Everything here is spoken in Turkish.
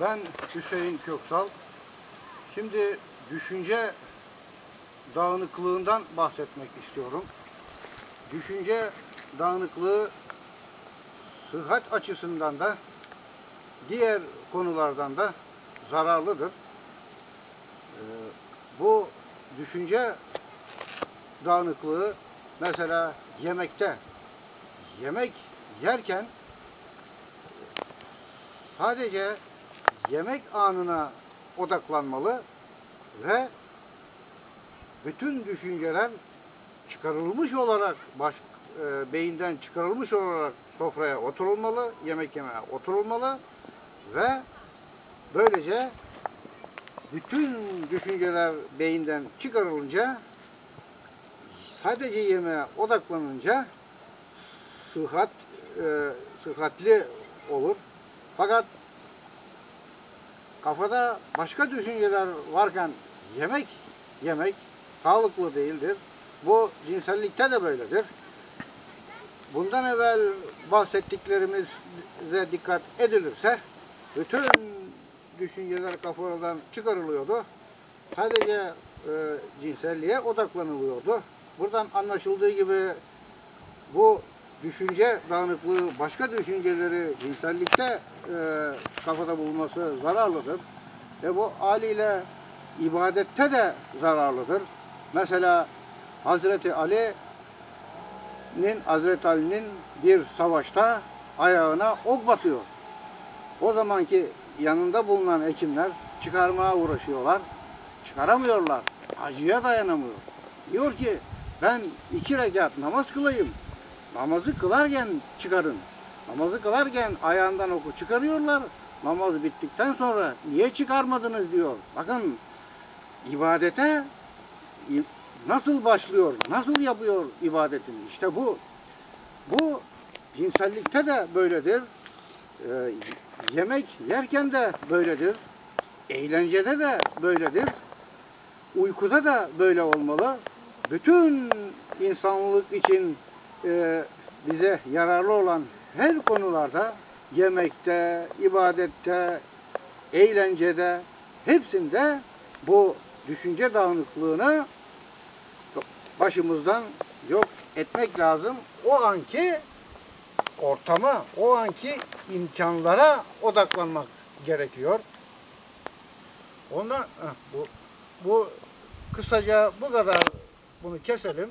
Ben Hüseyin Köksal. Şimdi düşünce dağınıklığından bahsetmek istiyorum. Düşünce dağınıklığı sıhhat açısından da diğer konulardan da zararlıdır. Ee, bu düşünce dağınıklığı mesela yemekte yemek yerken sadece yemek anına odaklanmalı ve bütün düşünceler çıkarılmış olarak baş, e, beyinden çıkarılmış olarak sofraya oturulmalı, yemek yemeye oturulmalı ve böylece bütün düşünceler beyinden çıkarılınca sadece yemeğe odaklanınca sıhhat e, sıhhatli olur. Fakat kafada başka düşünceler varken yemek yemek sağlıklı değildir. Bu cinsellikte de böyledir. Bundan evvel bahsettiklerimize dikkat edilirse bütün düşünceler kafadan çıkarılıyordu. Sadece e, cinselliğe odaklanılıyordu. Buradan anlaşıldığı gibi bu düşünce dağınıklığı başka düşünceleri cinsellikte e, kafada bulunması zararlıdır. Ve bu haliyle ibadette de zararlıdır. Mesela Hazreti Ali'nin Hazreti Ali'nin bir savaşta ayağına ok batıyor. O zamanki yanında bulunan hekimler çıkarmaya uğraşıyorlar. Çıkaramıyorlar. Acıya dayanamıyor. Diyor ki ben iki rekat namaz kılayım. Namazı kılarken çıkarın. Namazı kılarken ayağından oku çıkarıyorlar. Namaz bittikten sonra niye çıkarmadınız diyor. Bakın ibadete nasıl başlıyor, nasıl yapıyor ibadetini. İşte bu. Bu cinsellikte de böyledir. Ee, yemek yerken de böyledir. Eğlencede de böyledir. Uykuda da böyle olmalı. Bütün insanlık için e, bize yararlı olan her konularda yemekte, ibadette, eğlencede hepsinde bu düşünce dağınıklığını başımızdan yok etmek lazım. O anki ortama, o anki imkanlara odaklanmak gerekiyor. Heh, bu bu kısaca bu kadar bunu keselim.